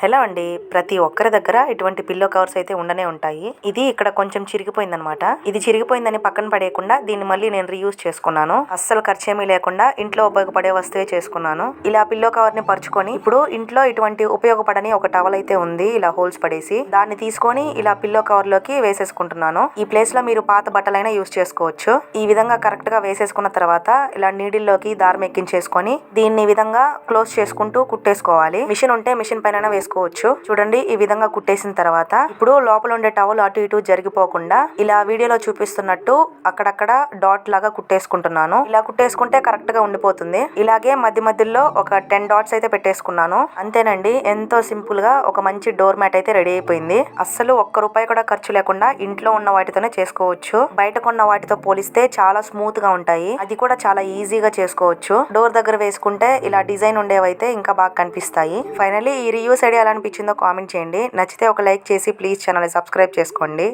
Hello అండి. ప్రతి ఒక్కరి దగ్గర ఇటువంటి పిల్లో కవర్స్ అయితే ఉండనే ఉంటాయి. ఇది ఇక్కడ కొంచెం చిరిగిపోయింది అనమాట ఇది చిరిగిపోయిందని పక్కన పడేయకుండా దీన్ని మళ్ళీ నేను రీయూజ్ చేసుకున్నాను. అస్సలు ఖర్చేమీ లేకుండా ఇంట్లో ఉపయోగపడే వస్తువే చేసుకున్నాను. ఇలా పిల్లో కవర్ని పరుచుకొని ఇప్పుడు ఇంట్లో ఇటువంటి ఉపయోగపడని ఒక టవల్ అయితే ఉంది. ఇలా హోల్స్ పడేసి దాన్ని తీసుకొని ఇలా పిల్లో కవర్లోకి వేసేసుకుంటున్నాను. ఈ ప్లేస్లో మీరు పాత బట్టలైనా యూజ్ చేసుకోవచ్చు. ఈ విధంగా కరెక్ట్గా వేసేసుకున్న తర్వాత ఇలా నీడిల్లోకి దారం ఎక్కించేసుకొని దీన్ని విధంగా క్లోజ్ చేసుకుంటూ కుట్టేసుకోవాలి. మిషన్ ఉంటే మిషన్ పైన చేసుకోవచ్చు చూడండి ఈ విధంగా కుట్టేసిన తర్వాత ఇప్పుడు లోపల ఉండే టవల్ అటు ఇటు జరిగిపోకుండా ఇలా వీడియోలో చూపిస్తున్నట్టు అక్కడక్కడ డాట్ లాగా కుట్టేసుకుంటున్నాను. ఇలా కుట్టేసుకుంటే కరెక్ట్గా ఉండిపోతుంది. ఇలాగే మధ్య మధ్యలో ఒక టెన్ డాట్స్ అయితే పెట్టేసుకున్నాను. అంతేనండి ఎంతో సింపుల్గా ఒక మంచి డోర్ మ్యాట్ అయితే రెడీ అయిపోయింది. అస్సలు ఒక్క రూపాయి కూడా ఖర్చు లేకుండా ఇంట్లో ఉన్న వాటితోనే చేసుకోవచ్చు. బయట కొన్న వాటితో పోలిస్తే చాలా స్మూత్గా ఉంటాయి. అది కూడా చాలా ఈజీగా చేసుకోవచ్చు. డోర్ దగ్గర వేసుకుంటే ఇలా డిజైన్ ఉండేవైతే ఇంకా బాగా కనిపిస్తాయి. ఫైనలీ ఈ రివ్యూస్ ఐడియా ఎలా అనిపించిందో కామెంట్ చేయండి. నచ్చితే ఒక లైక్ చేసి ప్లీజ్ ఛానల్ సబ్స్క్రైబ్ చేసుకోండి.